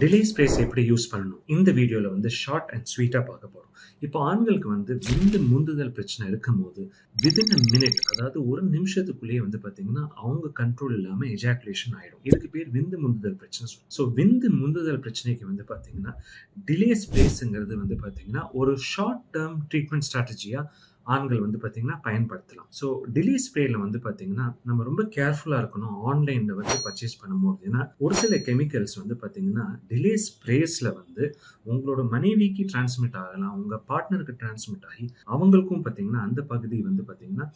Delay spreads எப்படி use பண்ணணும்? இந்த வீடியோவில் வந்து ஷார்ட் அண்ட் ஸ்வீட்டாக பார்க்க போகிறோம் இப்போ ஆண்களுக்கு வந்து விந்து முந்துதல் பிரச்சனை இருக்கும்போது விதின் அ மினிட் அதாவது ஒரு நிமிஷத்துக்குள்ளேயே வந்து பார்த்தீங்கன்னா அவங்க கண்ட்ரோல் இல்லாமல் எஜாக்குலேஷன் ஆகிடும் இதுக்கு பேர் விந்து முந்துதல் பிரச்சனை ஸோ விந்து முந்துதல் பிரச்சனைக்கு வந்து பார்த்தீங்கன்னா டிலே ஸ்ப்ரேஸுங்கிறது வந்து பார்த்தீங்கன்னா ஒரு ஷார்ட் டேர்ம் ட்ரீட்மெண்ட் ஸ்ட்ராட்டஜியாக ஆண்கள் வந்து பார்த்தீங்கன்னா பயன்படுத்தலாம். ஸோ டிலி ஸ்ப்ரேல வந்து பார்த்தீங்கன்னா நம்ம ரொம்ப கேர்ஃபுல்லாக இருக்கணும். ஆன்லைனில் வந்து பர்ச்சேஸ் பண்ணும்போது. ஏன்னா ஒரு சில கெமிக்கல்ஸ் வந்து பார்த்தீங்கன்னா டிலே ஸ்ப்ரேஸில் வந்து உங்களோட மனைவிக்கு டிரான்ஸ்மிட் ஆகலாம். உங்கள் பார்ட்னருக்கு டிரான்ஸ்மிட் ஆகி அவங்களுக்கும் பார்த்தீங்கன்னா அந்த பகுதி வந்து பார்த்தீங்கன்னா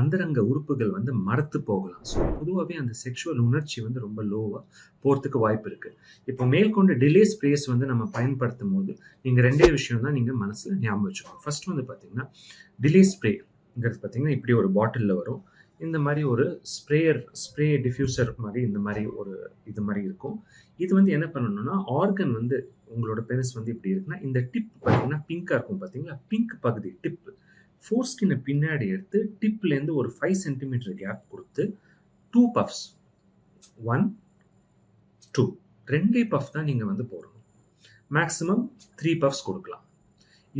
அந்தரங்க உறுப்புகள் வந்து மறத்து போகலாம். ஸோ பொதுவாகவே அந்த செக்ஷுவல் உணர்ச்சி வந்து ரொம்ப லோவாக போகிறதுக்கு வாய்ப்பு இருக்குது இப்போ மேற்கொண்டு டிலே ஸ்ப்ரேஸ் வந்து நம்ம பயன்படுத்தும் போது நீங்கள் ரெண்டே விஷயம் தான் நீங்கள் மனசில் ஞாபகம் வச்சுக்கணும். ஃபர்ஸ்ட் வந்து பார்த்தீங்கன்னா டிலே ஸ்ப்ரேங்கிறது பார்த்தீங்கன்னா இப்படி ஒரு பாட்டிலில் வரும். இந்த மாதிரி ஒரு ஸ்ப்ரேயர் ஸ்ப்ரே டிஃப்யூசர் மாதிரி இந்த மாதிரி ஒரு இது மாதிரி இருக்கும். இது வந்து என்ன பண்ணணும்னா ஆர்கன் வந்து உங்களோட பெனிஸ் வந்து இப்படி இருக்குன்னா இந்த டிப் பார்த்தீங்கன்னா பிங்காக இருக்கும் பார்த்தீங்களா பிங்க் பகுதி டிப் ஃபோர் ஸ்கின்னை பின்னாடி எடுத்து டிப்லேருந்து ஒரு ஃபைவ் சென்டிமீட்டர் கேப் கொடுத்து டூ பஃப்ஸ் ஒன் டூ ரெண்டே பஃப் தான் நீங்கள் வந்து போடணும். மேக்ஸிமம் த்ரீ பஃப்ஸ் கொடுக்கலாம்.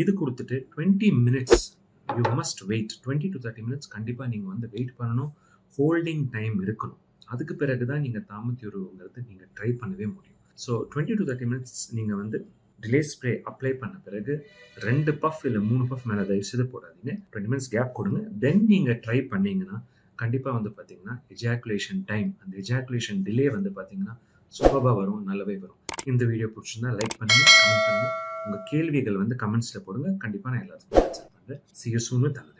இது கொடுத்துட்டு twenty minutes you must wait twenty to thirty minutes கண்டிப்பாக நீங்கள் வந்து வெயிட் பண்ணணும். ஹோல்டிங் டைம் இருக்கணும். அதுக்கு பிறகு தான் நீங்கள் தாமத்தியுறவுங்கிறது நீங்கள் ட்ரை பண்ணவே முடியும். So twenty to thirty minutes நீங்கள் வந்து டிலே ஸ்ப்ரே அப்ளை பண்ண பிறகு ரெண்டு பஃப் இல்லை மூணு பஃப் மேலே தயவு செய்து போடாதீங்க. டுவெண்ட்டி மினிட்ஸ் கேப் கொடுங்க. தென் நீங்கள் ட்ரை பண்ணீங்கன்னா கண்டிப்பாக வந்து பார்த்தீங்கன்னா எஜாக்குலேஷன் டைம் அந்த எஜாக்குலேஷன் டிலே வந்து பார்த்தீங்கன்னா சூப்பராக வரும் நல்லாவே வரும். இந்த வீடியோ பிடிச்சிருந்தா லைக் பண்ணுங்கள் கமெண்ட் பண்ணுங்கள் உங்கள் கேள்விகள் வந்து கமெண்ட்ஸில் போடுங்க. கண்டிப்பாக நான் எல்லாத்துக்கும் ஆன்சர் பண்ணுறேன் சி தலை